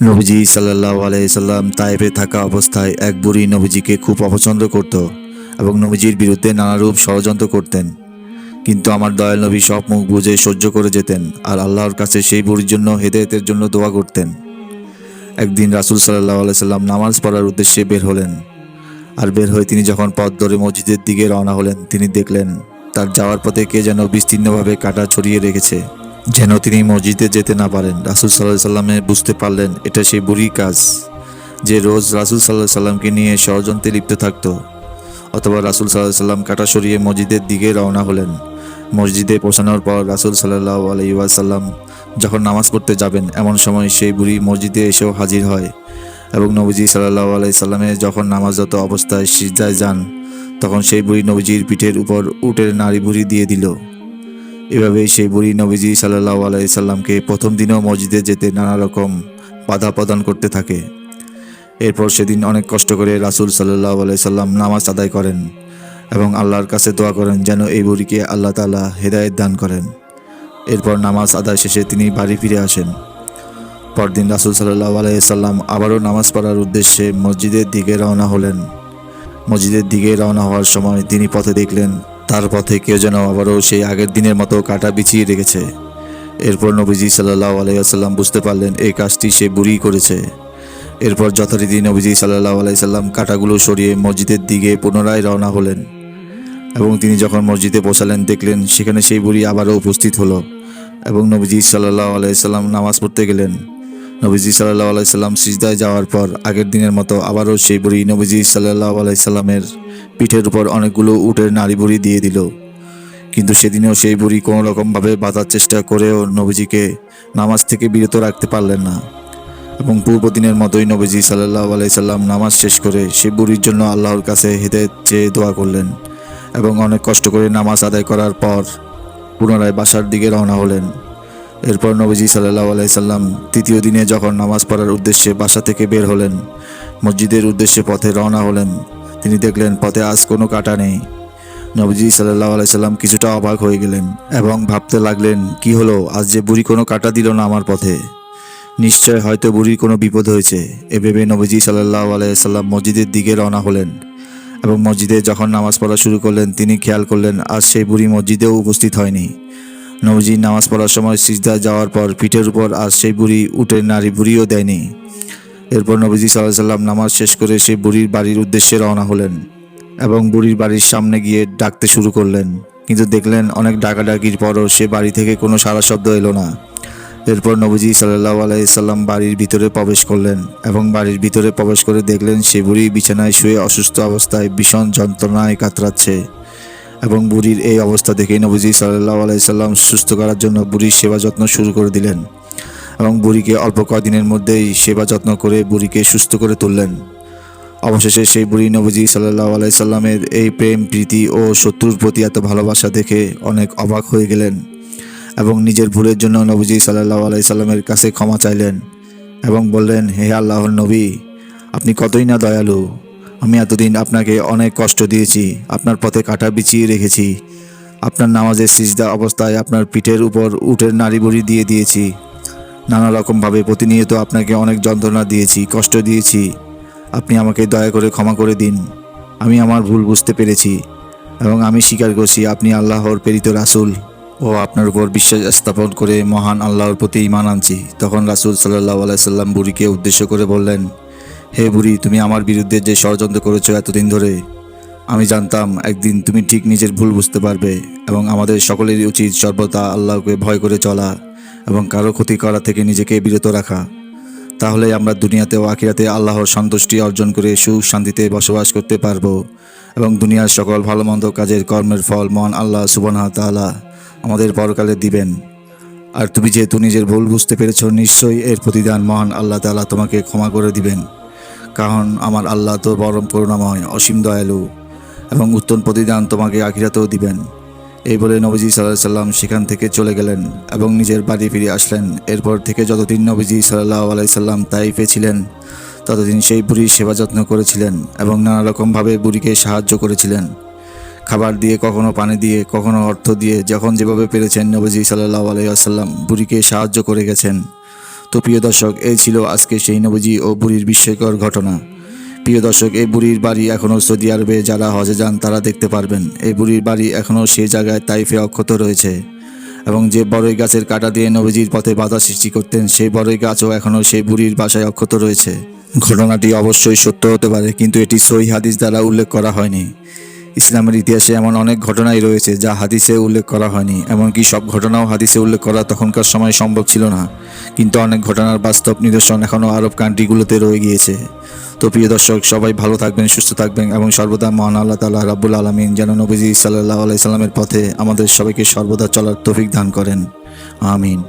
নবীজি সাল্লাহ আলাইসাল্লাম তাইফে থাকা অবস্থায় এক বুড়ি নবীজিকে খুব অপছন্দ করত এবং নবীজির বিরুদ্ধে নানারূপ ষড়যন্ত্র করতেন। কিন্তু আমার দয়াল নবী সব মুখ বুঝে সহ্য করে যেতেন আর আল্লাহর কাছে সেই বুড়ির জন্য হেদায়েতের জন্য দোয়া করতেন। একদিন রাসুল সাল্লাহ আলাইসাল্লাম নামাজ পড়ার উদ্দেশ্যে বের হলেন আর বের হয়ে তিনি যখন পথ ধরে মসজিদের দিকে রওনা হলেন, তিনি দেখলেন তার যাওয়ার পথে কে যেন বিস্তীর্ণভাবে কাটা ছড়িয়ে রেখেছে। যেন তিনি মসজিদে যেতে না পারেন। রাসুল সাল্লাহ সাল্লামে বুঝতে পারলেন, এটা সেই বুড়ি কাজ যে রোজ রাসুল সাল্লাহ সাল্লামকে নিয়ে ষড়যন্ত্রে লিপ্ত থাকত। অথবা রাসুল সাল্লাহ সাল্লাম কাটা সরিয়ে মসজিদের দিকে রওনা হলেন। মসজিদে পৌঁছানোর পর রাসুল সাল্লাহ আলাইসাল্লাম যখন নামাজ পড়তে যাবেন, এমন সময় সেই বুড়ি মসজিদে এসেও হাজির হয় এবং নবীজি সাল্লাহ আলাইসাল্লামে যখন নামাজরত অবস্থায় সিজদায় যান, তখন সেই বুড়ি নবীজির পিঠের উপর উটের নাড়ি বুড়ি দিয়ে দিল। এভাবেই সেই বুড়ি নবীজি সাল্লাহ আলাইসাল্লামকে প্রথম দিনেও মসজিদে যেতে নানা রকম বাধা প্রদান করতে থাকে। এরপর সেদিন অনেক কষ্ট করে রাসুল সাল্লাহ আলাইসাল্লাম নামাজ আদায় করেন এবং আল্লাহর কাছে দোয়া করেন যেন এই বুড়িকে আল্লাহ তালা হেদায়েত দান করেন। এরপর নামাজ আদায় শেষে তিনি বাড়ি ফিরে আসেন। পরদিন রাসুল সাল্লাহ আলাইসাল্লাম আবারও নামাজ পড়ার উদ্দেশ্যে মসজিদের দিকে রওনা হলেন। মসজিদের দিকে রওনা হওয়ার সময় তিনি পথে দেখলেন তার পথে কেউ যেন আবারও সেই আগের দিনের মতো কাটা বিছিয়ে রেখেছে। এরপর নবীজি সাল্লাহ আলাইসাল্লাম বুঝতে পারলেন, এই কাজটি সে বুড়ি করেছে। এরপর যথারীতি নবীজি সাল্লাহ আলাইসাল্লাম কাটাগুলো সরিয়ে মসজিদের দিকে পুনরায় রওনা হলেন এবং তিনি যখন মসজিদে পৌঁছালেন দেখলেন সেখানে সেই বুড়ি আবারও উপস্থিত হলো এবং নবীজি সাল্লাহ আলাইসাল্লাম নামাজ পড়তে গেলেন। নবীজি সাল্লাহ আলাইসাল্লাম সিজদায় যাওয়ার পর আগের দিনের মতো আবারও সেই বুড়ি নবীজি সাল্লাহ আলাইসাল্লামের পিঠের উপর অনেকগুলো উটের নাড়ি বুড়ি দিয়ে দিল। কিন্তু সেদিনেও সেই বুড়ি কোনো রকমভাবে বাঁধার চেষ্টা করেও নবীজিকে নামাজ থেকে বিরত রাখতে পারলেন না। এবং পূর্ব দিনের মতোই নবীজি সাল্লাহ আলাইসাল্লাম নামাজ শেষ করে সেই বুড়ির জন্য আল্লাহর কাছে হেদায়ত চেয়ে দোয়া করলেন এবং অনেক কষ্ট করে নামাজ আদায় করার পর পুনরায় বাসার দিকে রওনা হলেন। এরপর নবীজি সাল্লাহ আলাইসাল্লাম তৃতীয় দিনে যখন নামাজ পড়ার উদ্দেশ্যে বাসা থেকে বের হলেন, মসজিদের উদ্দেশ্যে পথে রওনা হলেন, তিনি দেখলেন পথে আজ কোনো কাটা নেই। নবীজি সাল্লাহ আলাইসাল্লাম কিছুটা অবাক হয়ে গেলেন এবং ভাবতে লাগলেন, কি হলো? আজ যে বুড়ি কোনো কাটা দিল না আমার পথে। নিশ্চয় হয়তো বুড়ির কোনো বিপদ হয়েছে। এ ভেবে নবীজি সাল্লাহ আলাইসাল্লাম মসজিদের দিকে রওনা হলেন এবং মসজিদে যখন নামাজ পড়া শুরু করলেন, তিনি খেয়াল করলেন, আজ সেই বুড়ি মসজিদেও উপস্থিত হয়নি। নবীজি নামাজ পড়ার সময় সিজদা যাওয়ার পর পিঠের উপর আর সেই বুড়ি উটের নারী বুড়িও দেয়নি। এরপর নবীজি সাল্লাহ সাল্লাম নামাজ শেষ করে সেই বুড়ির বাড়ির উদ্দেশ্যে রওনা হলেন এবং বুড়ির বাড়ির সামনে গিয়ে ডাকতে শুরু করলেন। কিন্তু দেখলেন অনেক ডাকাডাকির পরও সে বাড়ি থেকে কোনো সারা শব্দ এলো না। এরপর নবীজি সাল্লাহ আলাইসাল্লাম বাড়ির ভিতরে প্রবেশ করলেন এবং বাড়ির ভিতরে প্রবেশ করে দেখলেন সে বুড়ি বিছানায় শুয়ে অসুস্থ অবস্থায় ভীষণ যন্ত্রণায় কাতরাচ্ছে। এবং বুড়ির এই অবস্থা দেখে নবীজি সাল্লাহ আলাইসাল্লাম সুস্থ করার জন্য বুড়ির সেবা যত্ন শুরু করে দিলেন এবং বুড়িকে অল্প কদিনের মধ্যেই সেবা যত্ন করে বুড়িকে সুস্থ করে তুললেন। অবশেষে সেই বুড়ি নবীজি সাল্লাহ আলাইসাল্লামের এই প্রেম, প্রীতি ও শত্রুর প্রতি এত ভালোবাসা দেখে অনেক অবাক হয়ে গেলেন এবং নিজের ভুলের জন্য নবীজি সাল্লাহ আলাইসাল্লামের কাছে ক্ষমা চাইলেন এবং বললেন, হে আল্লাহর নবী, আপনি কতই না দয়ালু আমি এতদিন আপনাকে অনেক কষ্ট দিয়েছি, আপনার পথে কাটা বিছিয়ে রেখেছি। আপনার নামাজের সিজদা অবস্থায় আপনার পিঠের উপর উটের নাড়ি বুড়ি দিয়ে দিয়েছি। নানা রকমভাবে প্রতিনিয়ত আপনাকে অনেক যন্ত্রণা দিয়েছি, কষ্ট দিয়েছি। আপনি আমাকে দয়া করে ক্ষমা করে দিন। আমি আমার ভুল বুঝতে পেরেছি এবং আমি স্বীকার করছি আপনি আল্লাহর প্রেরিত রাসুল। ও আপনার উপর বিশ্বাস স্থাপন করে মহান আল্লাহর প্রতি ইমান আনছি। তখন রাসূল সাল্লাহ আলাইসাল্লাম বুড়িকে উদ্দেশ্য করে বললেন হে বুড়ি, তুমি আমার বিরুদ্ধে যে ষড়যন্ত্র করেছ এতদিন ধরে, আমি জানতাম একদিন তুমি ঠিক নিজের ভুল বুঝতে পারবে এবং আমাদের সকলেরই উচিত সর্বদা আল্লাহকে ভয় করে চলা এবং কারও ক্ষতি করা থেকে নিজেকে বিরত রাখা। তাহলে আমরা দুনিয়াতে ও আখিরাতে আল্লাহর সন্তুষ্টি অর্জন করে সুখ শান্তিতে বসবাস করতে পারব এবং দুনিয়ার সকল ভালো মন্দ কাজের কর্মের ফল মহান আল্লাহ সুবনা তাআলা আমাদের পরকালে দিবেন। আর তুমি যেহেতু নিজের ভুল বুঝতে পেরেছ, নিশ্চয়ই এর প্রতিদান মহান আল্লাহ তাআলা তোমাকে ক্ষমা করে দিবেন। কারণ আমার আল্লাহ তো পরম করুণাময়, অসীম দয়ালু এবং উত্তম প্রতিদান তোমাকে আখিরাতেও দিবেন। এই বলে নবীজি সাল্লাহ সাল্লাম সেখান থেকে চলে গেলেন এবং নিজের বাড়ি ফিরে আসলেন। এরপর থেকে যতদিন নবীজি সাল্লাহ আলাইসাল্লাম তাইফে ছিলেন, ততদিন সেই বুড়ির সেবা যত্ন করেছিলেন এবং নানা রকমভাবে বুড়িকে সাহায্য করেছিলেন। খাবার দিয়ে, কখনো পানি দিয়ে, কখনো অর্থ দিয়ে, যখন যেভাবে পেরেছেন নবীজি সাল্লাহ আলাইসাল্লাম বুড়িকে সাহায্য করে গেছেন। তো প্রিয় দর্শক, এই ছিল আজকে সেই নবীজি ও বুড়ির বিস্ময়কর ঘটনা। প্রিয় দর্শক, এই বুড়ির বাড়ি এখনও সৌদি আরবে, যারা হজে যান তারা দেখতে পারবেন। এই বুড়ির বাড়ি এখনও সেই জায়গায় তাইফে অক্ষত রয়েছে। এবং যে বড়ই গাছের কাটা দিয়ে নবীজির পথে বাধা সৃষ্টি করতেন, সেই বড়ই গাছও এখনও সেই বুড়ির বাসায় অক্ষত রয়েছে। ঘটনাটি অবশ্যই সত্য হতে পারে, কিন্তু এটি সহি হাদিস দ্বারা উল্লেখ করা হয়নি। ইসলামের ইতিহাসে এমন অনেক ঘটনাই রয়েছে যা হাদিসে উল্লেখ করা হয়নি। এমনকি সব ঘটনাও হাদিসে উল্লেখ করা তখনকার সময় সম্ভব ছিল না। কিন্তু অনেক ঘটনার বাস্তব নিদর্শন এখনও আরব কান্ট্রিগুলোতে রয়ে গিয়েছে। তো প্রিয় দর্শক, সবাই ভালো থাকবেন, সুস্থ থাকবেন এবং সর্বদা মহান আল্লাহ তালা রাব্বুল আলমিন যেন নবীজি সাল্লাহ আলাইসাল্লামের পথে আমাদের সবাইকে সর্বদা চলার তৌফিক দান করেন। আমিন।